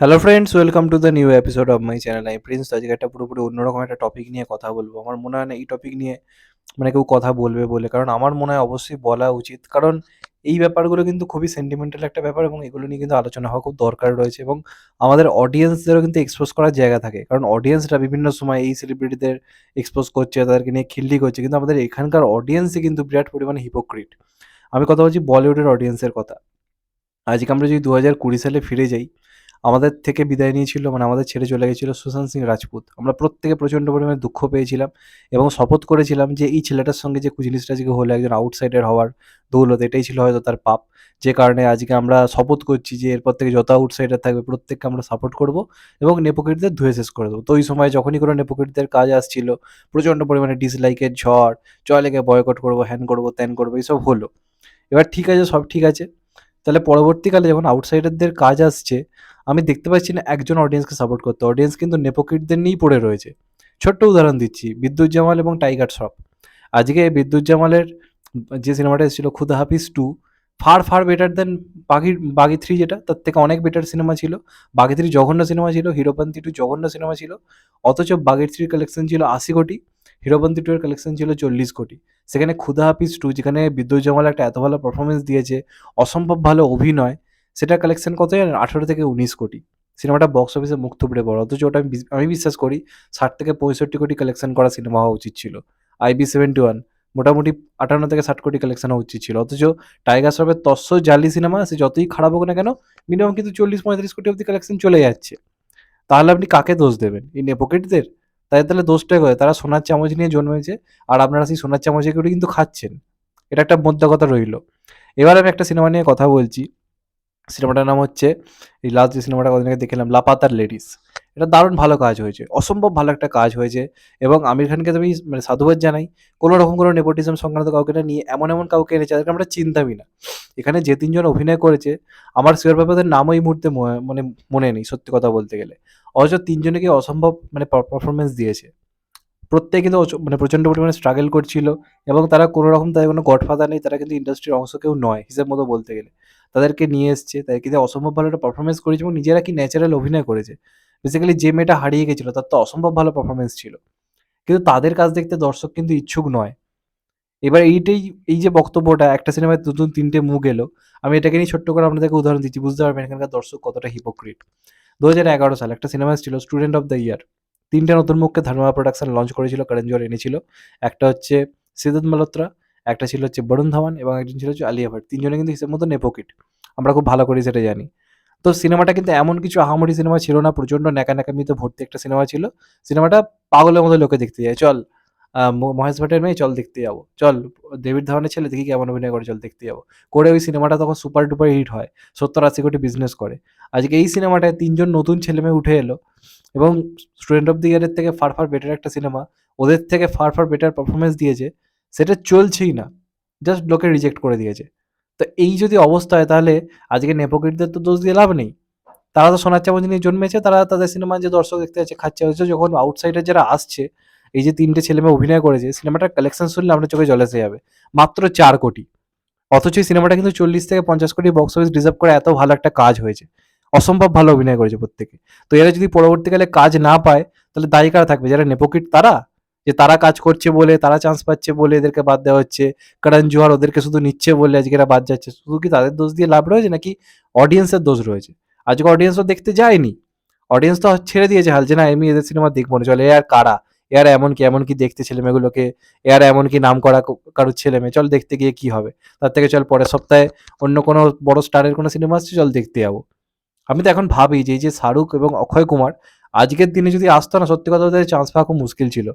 Hello friends welcome to the new episode of my channel I Prince আজকে একটা পুরোপুরি অন্যরকম একটা টপিক নিয়ে কথা বলব। আমার মনে হয় না এই টপিক নিয়ে মানে কেউ কথা বলবে বলে। কারণ আমার মনে হয় অবশ্যই বলা উচিত। কারণ এই ব্যাপারগুলো কিন্তু খুবই সেন্টিমেন্টাল একটা ব্যাপার এবং এগুলো নিয়ে কিন্তু আলোচনা হওয়া খুব দরকার রয়েছে এবং আমাদের অডিয়েন্সদেরও কিন্তু এক্সপোজ করার জায়গা থাকে। কারণ অডিয়েন্সরা বিভিন্ন সময় এই সেলিব্রিটিদের এক্সপোজ করছে, তাদেরকে নিয়ে খিল্লি করছে। কিন্তু আমাদের এখানকার অডিয়েন্সই কিন্তু বিরাট পরিমাণে হিপোক্রিট আমি কথা বলছি বলিউডের অডিয়েন্সের কথা। আজকে আমরা যদি দু হাজার কুড়ি সালে ফিরে যাই আমাদের থেকে বিদায় নিয়েছিল মানে আমাদের ছেড়ে চলে গেছিল সুশান্ত সিং রাজপুত। আমরা প্রত্যেকে প্রচণ্ড পরিমাণে দুঃখ পেয়েছিলাম এবং শপথ করেছিলাম যে এই ছেলেটার সঙ্গে যে জিনিসটা আজকে হলো, একজন আউটসাইডার হওয়ার দৌলত, এটাই ছিল হয়তো তার পাপ। যে কারণে আজকে আমরা শপথ করছি যে এরপর থেকে যত আউটসাইডার থাকবে প্রত্যেককে আমরা সাপোর্ট করব এবং নেপোকেটদের ধুয়ে শেষ করে দেবো। তো ওই সময় যখনই কোনো নেপোকেটদের কাজ আসছিল, প্রচণ্ড পরিমাণে ডিসলাইকের ঝড় চলেকে বয়কট করব হ্যান করব, ত্যান করব এইসব হলো। এবার ঠিক আছে, সব ঠিক আছে। তাহলে পরবর্তীকালে যখন আউটসাইডারদের কাজ আসছে, আমি দেখতে পাচ্ছি না একজন অডিয়েন্সকে সাপোর্ট করতে। অডিয়েন্স কিন্তু নেপোকিটদের নিয়েই পড়ে রয়েছে। ছোট্ট উদাহরণ দিচ্ছি বিদ্যুৎ জামাল এবং টাইগার শ্রফ। আজকে বিদ্যুৎ জামালের যে সিনেমাটা এসেছিল Khuda Haafiz two far far better than Baaghi Baaghi three যেটা, তার থেকে অনেক বেটার সিনেমা ছিল। বাঘি থ্রি জঘন্য সিনেমা ছিল, হিরোপন্থী টু জঘন্য সিনেমা ছিল। অথচ বাঘের থ্রির কালেকশন ছিল আশি কোটি। হিরোপন্থী টু এর কালেকশন ছিল চল্লিশ কোটি। সেখানে খুদা হাফিজ টু যেখানে বিদ্যুৎ জামাল একটা এত ভালো পারফরমেন্স দিয়েছে, অসম্ভব ভালো অভিনয়, সেটা কালেকশন কত আঠারো থেকে উনিশ কোটি। সিনেমাটা বক্স অফিসে মুখ থুবড়ে পড়ে, অথচ ওটা আমি বিশ্বাস করি ষাট থেকে পঁয়ষট্টি কোটি কালেকশন করা সিনেমা হওয়া উচিত ছিল। আইবি সেভেন্টি ওয়ান মোটামুটি আটান্ন থেকে ষাট কোটি কালেকশন হওয়া উচিত ছিল। অথচ টাইগার শ্রফের তস্য জালি সিনেমা সে যতই খারাপ হোক না কেন মিনিমাম কিন্তু চল্লিশ পঁয়ত্রিশ কোটি অব্দি কালেকশন চলে যাচ্ছে। তাহলে আপনি কাকে দোষ দেবেন? এই নেপোকেটদের? তাই তাহলে দোষটাই করে তারা সোনার চামচ নিয়ে জন্মেছে আর আপনারা সেই সোনার চামচে করে কিন্তু খাচ্ছেন। এটা একটা মোদ্দা কথা রইল। এবার আমি একটা সিনেমা নিয়ে কথা বলছি। সিনেমাটার নাম হচ্ছে, এই লাস্ট যে সিনেমাটা কদিন আগে দেখলাম, লাপাতার লেডিস এটা দারুণ ভালো কাজ হয়েছে, অসম্ভব ভালো একটা কাজ হয়েছে এবং আমির খানকে আমি মানে সাধুবাদ জানাই। কোনো রকম কোনো নেপোটিজম সংক্রান্ত কাউকে না নিয়ে এমন এমন কাউকে এনেছে, যাদেরকে আমরা চিন্তামই না। এখানে যে তিনজন অভিনয় করেছে, আমার শিওর ব্যাপারদের নামও এই মুহূর্তে মানে মনে নেই সত্যি কথা বলতে গেলে। অথচ তিনজনকে অসম্ভব মানে পারফরমেন্স দিয়েছে। প্রত্যেকে কিন্তু মানে প্রচণ্ড পরিমাণে স্ট্রাগল করছিল এবং তারা কোনো রকম তাদের কোনো গডফাদার নেই, তারা কিন্তু ইন্ডাস্ট্রির অংশ কেউ নয়, হিসেব মতো বলতে গেলে। তাদেরকে নিয়ে এসছে তাদের কিন্তু অসম্ভব ভালো একটা পারফরমেন্স করেছে এবং নিজেরা কি ন্যাচারাল অভিনয় করেছে। বেসিক্যালি যে মেয়েটা হারিয়ে গেছিল, তার তো অসম্ভব ভালো পারফরমেন্স ছিল। কিন্তু তাদের কাজ দেখতে দর্শক কিন্তু ইচ্ছুক নয়। এবার এইটাই, এই যে বক্তব্যটা, একটা সিনেমায় নতুন তিনটে মুখ এলো, আমি এটাকে নিয়ে ছোট্ট করে আপনাদেরকে উদাহরণ দিচ্ছি, বুঝতে পারবেন এখানকার দর্শক কতটা হিপোক্রিট দু হাজার এগারো সাল একটা সিনেমা ছিল স্টুডেন্ট অফ দ্য ইয়ার তিনটে নতুন মুখকে ধর্মা প্রোডাকশন লঞ্চ করেছিল, করণ জোহর এনেছিল। একটা হচ্ছে সিদ্ধার্থ মালহোত্রা একটা ছিল হচ্ছে বরুণ ধাওয়ান এবং একজন ছিল হচ্ছে আলিয়া ভাট। তিনজনে কিন্তু হিসেব মতো নেপোকিট। আমরা খুব ভালো করে সেটা জানি। তো সিনেমাটা কিন্তু এমন কিছু আহামরি সিনেমা ছিল না, প্রচণ্ড ন্যাকা ন্যাকামিতে ভর্তি একটা সিনেমা ছিল। সিনেমাটা পাগলের মতো লোকে দেখতে যায়। চল মহেশ ভাটের মেয়ে, চল দেখতে যাব। চল ডেভিড ধাওয়ানের ছেলে, দেখি কেমন অভিনয় করে, চল দেখতে যাব। করে ওই সিনেমাটা তখন সুপার ডুপার হিট হয়। সত্তর আশি কোটি বিজনেস করে। আজকে এই সিনেমাটায় তিনজন নতুন ছেলে মেয়ে উঠে এলো এবং স্টুডেন্ট অফ দি ইয়ারের থেকে ফার ফার বেটার একটা সিনেমা, ওদের থেকে ফার ফার বেটার পারফরমেন্স দিয়েছে। সেটা চলছেই না। জাস্ট লোকে রিজেক্ট করে দিয়েছে। তো এই যদি অবস্থা হয় তাহলে আজকে নেপোকিটদের তো দোষ দিয়ে লাভ নেই। তারা তো সোনার চামচ নিয়ে জন্মেছে, তারা তাদের সিনেমা যে দর্শক দেখতে যাচ্ছে, খাচ্ছে হচ্ছে যখন আউটসাইডার যারা আসছে, এই যে তিনটে ছেলে মেয়ে অভিনয় করেছে সিনেমাটার কালেকশন শুনলে আপনার চোখে জল এসে যাবে। মাত্র চার কোটি। অথচ এই সিনেমাটা কিন্তু চল্লিশ থেকে পঞ্চাশ কোটি বক্স অফিস রিজার্ভ করে এত ভালো একটা কাজ হয়েছে। অসম্ভব ভালো অভিনয় করেছে প্রত্যেকে। তো এরা যদি পরবর্তীকালে কাজ না পায়, তাহলে দায়ী কারা থাকবে? যারা নেপোকিট তারা? যে তারা কাজ করছে বলে, তারা চান্স পাচ্ছে বলে এদেরকে বাদ দেওয়া হচ্ছে। কারণ জোহার ওদেরকে শুধু নিচ্ছে বলে আজকে এরা বাদ যাচ্ছে। শুধু কি তাদের দোষ দিয়ে লাভ রয়েছে নাকি অডিয়েন্সের দোষ রয়েছে? আজকে অডিয়েন্সও দেখতে যায়নি। অডিয়েন্স তো ছেড়ে দিয়েছে হাল যে না, আমি এদের সিনেমা দেখব না। চলে আর কারা? এ আর এমন কি এমন কি দেখতে ছেলে মেয়েগুলোকে এ আর এমন কি নাম করা কারোর ছেলে মেয়ে চল, দেখতে গিয়ে কি হবে? তার থেকে চল, পরের সপ্তাহে অন্য কোনো বড় স্টারের কোনো সিনেমা আসছে, চল দেখতে যাব। আমি তো এখন ভাবি যে, এই যে শাহরুখ এবং অক্ষয় কুমার আজকের দিনে যদি আসতো না, সত্যি কথা বলতে চান্স পাওয়া খুব মুশকিল ছিল।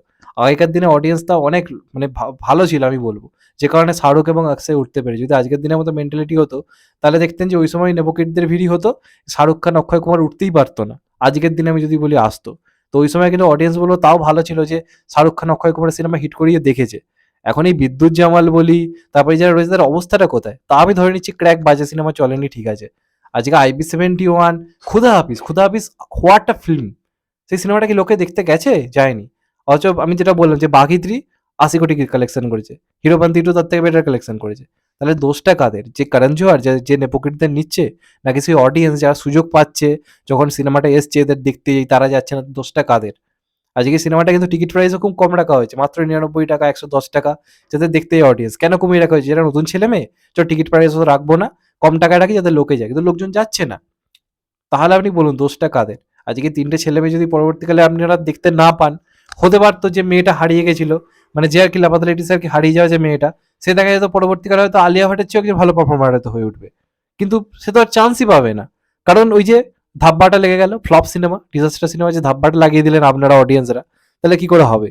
আগেকার দিনে অডিয়েন্সটা অনেক মানে ভালো ছিল আমি বলব। যে কারণে শাহরুখ এবং অক্ষয় উঠতে পেরে যদি আজকের দিনের মতো মেন্টালিটি হতো, তাহলে দেখতেন যে ওই সময় নেপোকিটদের ভিড়ই হতো, শাহরুখ খান, অক্ষয় কুমার উঠতেই পারতো না। আজকের দিনে আমি যদি বলি আসতো। তো ওই সময় কিন্তু অডিয়েন্স বলব তাও ভালো ছিল যে শাহরুখ খান, অক্ষয় কুমারের সিনেমা হিট করিয়ে দেখেছে। এখন এই বিদ্যুৎ জামাল বলি, তারপরে যারা রয়েছে তার অবস্থাটা কোথায়? তা আমি ধরে নিচ্ছি ক্র্যাক বাজে সিনেমা চলেনি, ঠিক আছে। আজকে আইবি সেভেন্টি ওয়ান খুদা হাফিজ খুদা হাফিজ হোয়াট আ ফিল্ম সেই সিনেমাটা কি লোকে দেখতে গেছে যায়নি অথচ আমি যেটা বললাম যে বাঘি থ্রি আশি কোটি কালেকশন করেছে হিরোপান্তি টু তার থেকে বেটার কালেকশন করেছে তাহলে দোষটা কাদের? যে করণ জোহার যে যে নেপোকিটদের নিচ্ছে? নাকি সেই অডিয়েন্স যারা সুযোগ পাচ্ছে, যখন সিনেমাটা এসছে, এদের দেখতে তারা যাচ্ছে না, দোষটা কাদের? আজকে সিনেমাটা কিন্তু টিকিট প্রাইসও খুব কম রাখা হয়েছে। মাত্র ৳৯৯ ৳১১০ যাতে দেখতে অডিয়েন্স। কেন কমিয়ে রাখা হয়েছে? যারা নতুন ছেলে মেয়ে চল টিকিট প্রাইস অত রাখব না। কম টাকায় রাখি যাতে লোকে যায়। কিন্তু লোকজন যাচ্ছে না। তাহলে আপনি বলুন দোষটা কাদের? আজকে ৩ টে ছেলেমেয়ে যদি পরবর্তীকালে আপনারা দেখতে না পান, হতে পারতো যে মেয়েটা হারিয়ে গেছিল। মানে যে আরকি লাপাতা লেডিস আরকি হারিয়ে যাওয়া যে মেয়েটা, সে দেখা যেত পরবর্তীকালে হয়তো আলিয়া ভাটের চেয়েও একজন ভালো পারফর্মার হয়তো হয়ে উঠবে। কিন্তু সে তো আর চান্সই পাবে না। কারণ ওই যে ধাব্বাটা লেগে গেল। ফ্লপ সিনেমা, ডিজাস্টার সিনেমা যে ধাব্বাটা লাগিয়ে দিলেন আপনারা অডিয়েন্সরা। তাহলে কি করে হবে?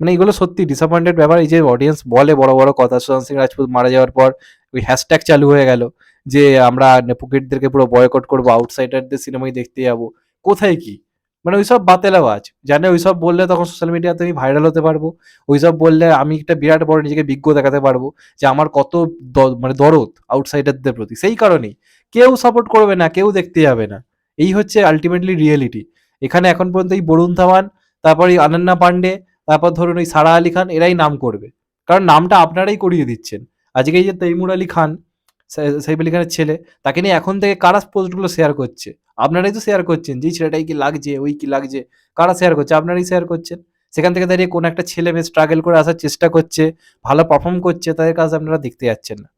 মানে এগুলো সত্যি ডিসঅ্যাপয়েন্টেড ব্যাপার। এই যে অডিয়েন্স বলে বড়, বড় কথা সুশান্ত সিং রাজপুত মারা যাওয়ার পর ওই হ্যাশট্যাগ চালু হয়ে গেল যে আমরা নেপোকিটদেরকে পুরো বয়কট করব, আউটসাইডারদের সিনেমাই দেখতে যাব। কোথায় কি? মানে ওইসব বাতেলাবাজ। জানে ওইসব বললে তখন সোশ্যাল মিডিয়াতে আমি ভাইরাল হতে পারব। ওইসব বললে আমি একটা বিরাট বড় নিজেকে বিজ্ঞ দেখাতে পারব যে আমার কত মানে দরদ আউটসাইডারদের প্রতি। সেই কারণেই। কেউ সাপোর্ট করবে না, কেউ দেখতে যাবে না। এই হচ্ছে আলটিমেটলি রিয়েলিটি। এখানে এখন পর্যন্ত এই বরুণ ধাওয়ান, তারপর এই অনন্যা পান্ডে, তারপর ধরুন ওই সারা আলি খান এরাই নাম করবে। কারণ নামটা আপনারাই করিয়ে দিচ্ছেন। আজকে এই যে তৈমুর আলী খান, সাইফ আলি খানের ছেলে, তাকে নিয়ে এখন থেকে কারা পোস্টগুলো শেয়ার করছে? আপনারাই তো শেয়ার করছেন যে ছেলেটাই কি লাগছে, ওই কি লাগছে। কারা শেয়ার করছে? আপনারাই শেয়ার করছেন। সেখান থেকে দাঁড়িয়ে কোনো একটা ছেলে মেয়ে স্ট্রাগল করে আসার চেষ্টা করছে, ভালো পারফর্ম করছে, তাদের কাজ আপনারা দেখতে যাচ্ছেন না।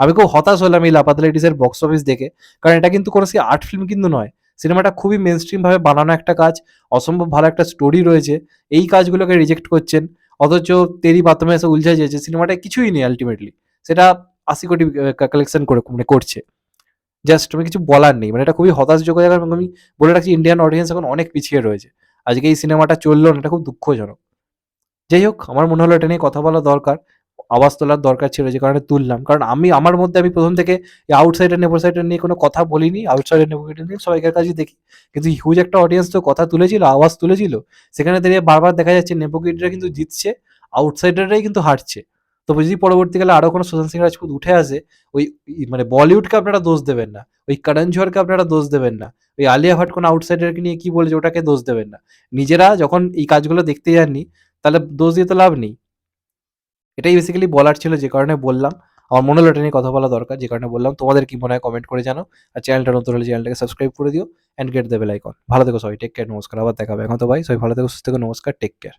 আমি খুব হতাশ হলাম এই লাপাতা লেডিসের বক্স অফিস দেখে। কারণ এটা কিন্তু কোনো সেই আর্ট ফিল্ম কিন্তু নয়। সিনেমাটা খুবই মেইনস্ট্রিম ভাবে বানানো একটা কাজ। অসম্ভব ভালো একটা স্টোরি রয়েছে। এই কাজগুলোকে রিজেক্ট করছেন। অথচ তেরি বাত মে এসে উলঝে যেছে সিনেমাটায় কিছুই নেই আলটিমেটলি সেটা ৮০ কোটি কালেকশন করে মানে করছে। জাস্ট আমি কিছু বলার নেই। মানে এটা খুবই হতাশযোগ্য জায়গা এবং আমি বলে রাখছি ইন্ডিয়ান অডিয়েন্স এখন অনেক পিছিয়ে রয়েছে। আজকে এই সিনেমাটা চলল না এটা খুব দুঃখজনক। যাই হোক আমার মনে হলো এটা নিয়ে কথা বলা দরকার। আওয়াজ তোলার দরকার ছিল যে কারণে তুললাম। কারণ আমি আমার মধ্যে আমি প্রথম থেকে আউটসাইডার নেপোসাইডার নিয়ে কোনো কথা বলিনি। আউটসাইডার নেপোসাইডার নিয়ে সবাইকার কাছে দেখি। কিন্তু হিউজ একটা অডিয়েন্স তো কথা তুলেছিল, আওয়াজ তুলেছিল। সেখানে দাঁড়িয়ে বারবার দেখা যাচ্ছে নেপোকিডরা কিন্তু জিতছে, আউটসাইডাররাই কিন্তু হারছে। তো যদি পরবর্তীকালে আরও কোনো সুশান্ত সিং রাজপুত উঠে আসে, ওই মানে বলিউডকে আপনারা দোষ দেবেন না। ওই করণ জোহরকে আপনারা দোষ দেবেন না। ওই আলিয়া ভাট কোনো আউটসাইডারকে নিয়ে কি বলেছে ওটাকে দোষ দেবেন না। নিজেরা যখন এই কাজগুলো দেখতে যাননি, তাহলে দোষ দিয়ে তো লাভ নেই। এটাই বেসিক্যালি বলার ছিল যে কারণে বললাম। আমার মনে হলো এটা নিয়ে কথা বলা দরকার যে কারণে বললাম। তোমাদের কি মনে হয় কমেন্ট করে জানাও। আর চ্যানেলটা নতুন হলে চ্যানেলটাকে সাবস্ক্রাইব করে দিও and get the bell icon. ভালো থেকো সবাই। টেক কেয়ার নমস্কার। আবার দেখাবে এখন তো ভাই সবাই ভালো থেকো, সুস্থ থেকো। নমস্কার। Take care.